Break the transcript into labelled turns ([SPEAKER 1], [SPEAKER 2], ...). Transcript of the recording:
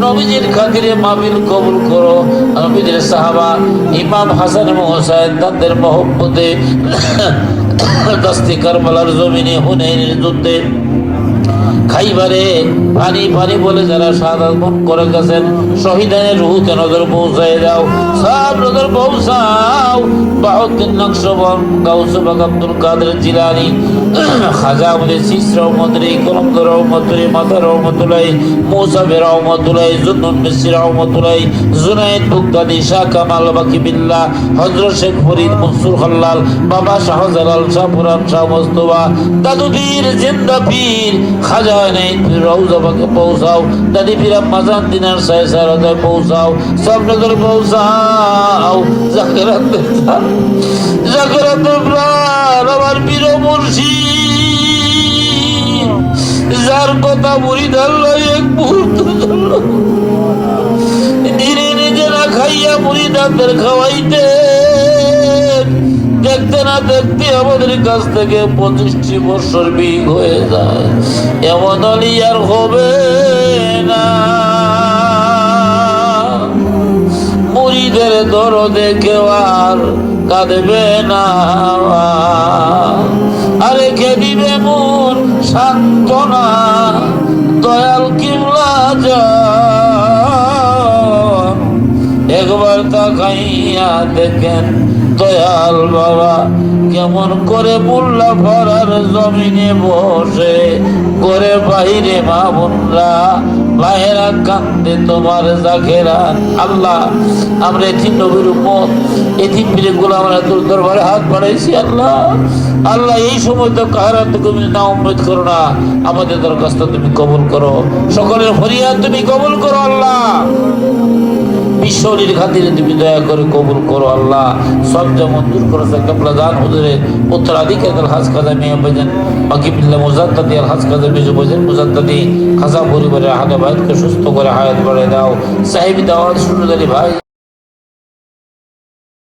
[SPEAKER 1] নবীজির খাতিরে মাহফিল কবুল করো। নবীজির সাহাবা ইমাম হাসান হোসেন তাদের মহব্বতে দস্তি কারবালার জমিনে হুনাইনের যুদ্ধে খাইবারে পানি পানি বলে যারা সাদা করে গেছেন, শহীদানের রুহুতে নজর পৌঁছায় দাও? সব নজর পৌঁছাও। বাহুদ্দিন নকশবন গাউসবাগ আব্দুল কাদের জিলানি, খাজা আমাদের শিশ রহমতুল্লাহ কলমদ রহমতুল্লাহ রহমতুল্লাহ মৌসাবে জুনুন বুগদাদি, শাহ কামাল বাকিবিল্লাহ হজরত শেখ ফরিদ, মনসুর হল্লাল, বাবা শাহজালাল শাহ পুরান শাহ মোস্তফা দাদু পীর জিন্দা পীর খাজা নেই রৌজাবাকে পৌঁছাও। দাদি পীর মাজান দিনার সারদায় পৌঁছাও। সব নগর পৌঁছাও আমার মুর্শিদ। যার কথা মুড়ি এক মুহূর্ত খাইয়া মুড়ি দাঁতের খাওয়াইতে দেখতে না দেখতে আমাদের কাছ থেকে পঁচিশটি বছর বিগ হয়ে যায়। এমন আর হবে না। মুড়িদের দরদে কেউ আর কাঁদবে না। একবার তাকাইয়া দেখেন দয়াল বাবা কেমন করে মুল্লা ভরার জমিনে বসে। করে বাহিরে মা বোনরা ভাইয়েরা কান্দে তোমার জাখেরা আল্লাহ, আমরা এটি নবীর উপর এটি পিড়েগুলো আমরা তোর দরবারে হাত বাড়াইছি আল্লাহ। আল্লাহ, এই সময় তো কাহারা তুমি না উম্মেদ করো না। আমাদের দরখাস্ত তুমি কবুল করো। সকলের ফরিয়াদ তুমি কবুল করো আল্লাহ। বিশ্বলির খাতিরে তুমি দয়া করে কবুল করো আল্লাহ। সব যেমন দূর করেছে কাপলা দান হুজুরে, উত্তরাধিকার হাজ কাজা মেয়ে বেজেন, বাকি বিল্লা মুজাদ্দাদি আর হাজ কাজা বেজে বোঝেন মুজাদ্দাদি, খাজা পরিবারের হাতে ভাইকে সুস্থ করে হায়াত বাড়িয়ে দাও। সাহেব দাওয়াত শুরু ভাই।